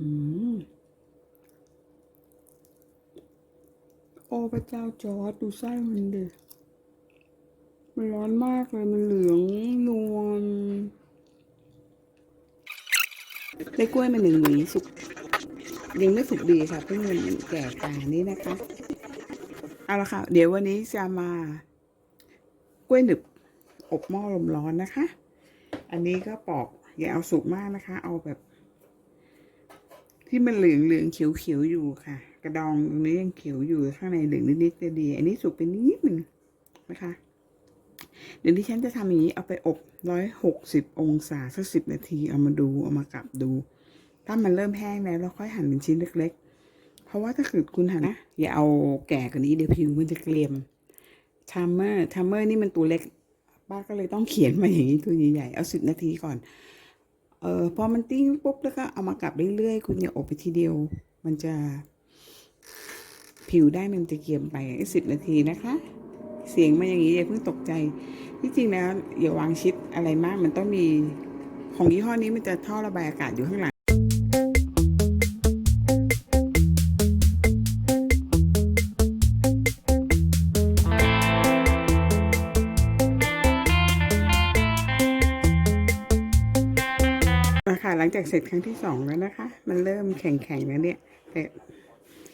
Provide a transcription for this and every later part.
อโอ้พระเจ้าจอร์ดดูไส้มันเดิมันร้อนมากเลย มันเหลืองนวลได้กล้วยมาหนึ่งหวีสุก ยังไม่สุกดีค่ะเพิ่งมันแก่กลางนี้นะคะ เอาละค่ะ เดี๋ยววันนี้จะมากล้วยหนึบอบหม้อลมร้อนนะคะ อันนี้ก็ปอกอย่าเอาสุกมากนะคะ เอาแบบ ที่มันเหลืองเหลืองเขียวเขียวอยู่ค่ะ กระดองตรงนี้ยังเขียวอยู่ข้างในเหลืองนิดๆจะดี อันนี้สุกไปนิดหนึ่งนะคะ เดี๋ยวที่ฉันจะทำอย่างนี้เอาไปอบร้อยหกสิบองศาสักสิบนาทีเอามาดูเอามากลับดู ถ้ามันเริ่มแห้งแล้วเราค่อยหั่นเป็นชิ้นเล็ก ๆ เพราะว่าถ้าเกิดคุณหั่นนะอย่าเอาแก่กว่านี้เดี๋ยวผิวมันจะเกรียมทัมเมอร์ทัมเมอร์นี่มันตัวเล็กป้าก็เลยต้องเขียนมาอย่างนี้ตัวใหญ่ๆเอาสิบนาทีก่อน เออพอมันติ้งปุ๊บแล้วก็เอามากลับเรื่อยๆ คุณอย่าอบไปทีเดียว มันจะผิวได้มันจะเกรียมไปสิบนาทีนะคะ เสียงมาอย่างนี้อย่าเพิ่งตกใจ ที่จริงแล้วอย่าวางชิดอะไรมากมันต้องมีของยี่ห้อนี้มันจะท่อระบายอากาศอยู่ข้างหลัง คะหลังจากเสร็จครั้งที่สองแล้วนะคะ มันเริ่มแข็งๆแล้วเนี่ย แต่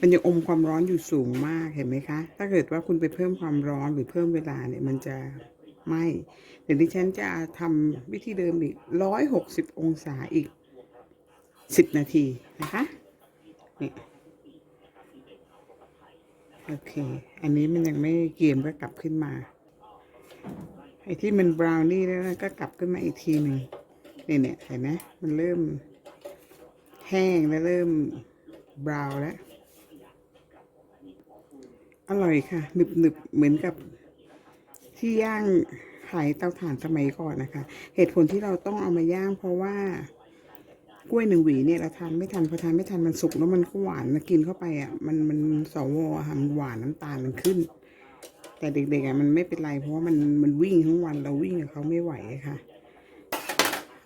มันยังอมความร้อนอยู่สูงมากเห็นไหมคะ ถ้าเกิดว่าคุณไปเพิ่มความร้อนหรือเพิ่มเวลาเนี่ยมันจะไหม่เดี๋ยวดิฉันจะทำวิธีเดิมอีกร้อยหกสิบองศาอีกสิบนาทีนะคะนี่โอเค อันนี้มันยังไม่เกียมก็กลับขึ้นมาไอ้ที่มันบราวนี่แล้วก็กลับขึ้นมาอีกทีหนึ่ง นี่ยเนี่ยเห็นไหมมันเริ่มแห้งแล้วเริ่มบราว์แล้ว อร่อยค่ะหนึบหนึบเหมือนกับที่ย่างขายเตาถ่านสมัยก่อนนะคะ เหตุผลที่เราต้องเอามาย่างเพราะว่ากล้วยหนึ่งหวีเนี่ยเราทานไม่ทันพอทานไม่ทันมันสุกแล้วมันก็หวานนะกินเข้าไปอะมันมันสวอะค่ะมันหวานน้ำตาลมันขึ้น แต่เด็กๆอะมันไม่เป็นไรเพราะว่ามันมันวิ่งทั้งวันเราวิ่งกับเขาไม่ไหวค่ะ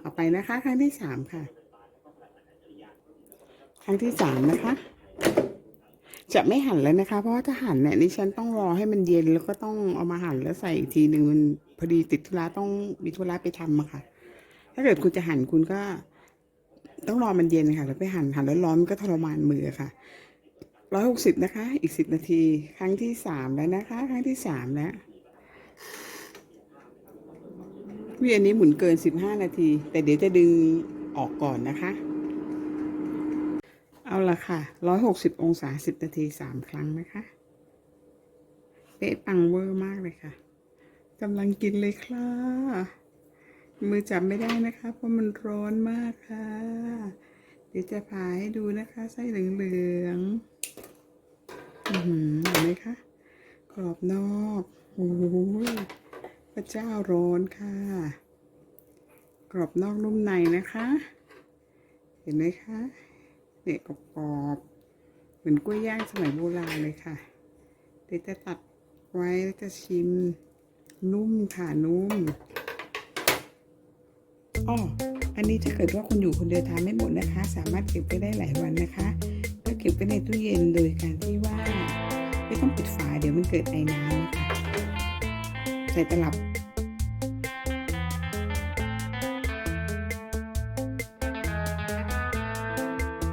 เอาไปนะคะ ครั้งที่สามค่ะ ครั้งที่สามนะคะ จะไม่หั่นแล้วนะคะ เพราะว่าถ้าหั่นเนี่ยนี่ฉันต้องรอให้มันเย็นแล้วก็ต้องเอามาหั่นแล้วใส่อีกทีหนึ่งมันพอดีติดธุระต้องมีธุระไปทำอะค่ะ ถ้าเกิดคุณจะหั่นคุณก็ ต้องรอมันเย็นค่ะ แล้วไปหั่นหั่นแล้วร้อนมันก็ทรมานมือค่ะร้อยหกสิบนะคะ อีกสิบนาที ครั้งที่สามแล้วนะคะ ครั้งที่สามแล้ว วิอันนี้หมุนเกิน 15 นาที แต่เดี๋ยวจะดึงออกก่อนนะคะ เอาละค่ะ 160 องศา 10 นาที 3 ครั้งนะคะ เป๊ะปังเวอร์มากเลยค่ะกำลังกินเลยค่ะ มือจับไม่ได้นะคะ เพราะมันร้อนมากค่ะ เดี๋ยวจะพาให้ดูนะคะไส้เหลืองๆเห็นไหมคะ กรอบนอก โอ้ย ระเจ้าร้อนค่ะ กรอบนอกนุ่มในนะคะ เห็นไหมคะเนี่ยกรอบๆเหมือนกล้วยย่างสมัยโบราณเลยค่ะ เดี๋ยวจะตัดไว้แล้วจะชิม นุ่มค่ะนุ่มอ้ออันนี้ถ้าเกิดว่าคุณอยู่คนเดียวทานไม่หมดนะคะ สามารถเก็บไปได้หลายวันนะคะถ้าเก็บไปในตู้เย็นโดยการที่ว่า ไม่ต้องปิดฝาเดี๋ยวมันเกิดไอน้ำนะคะใส่ตลับ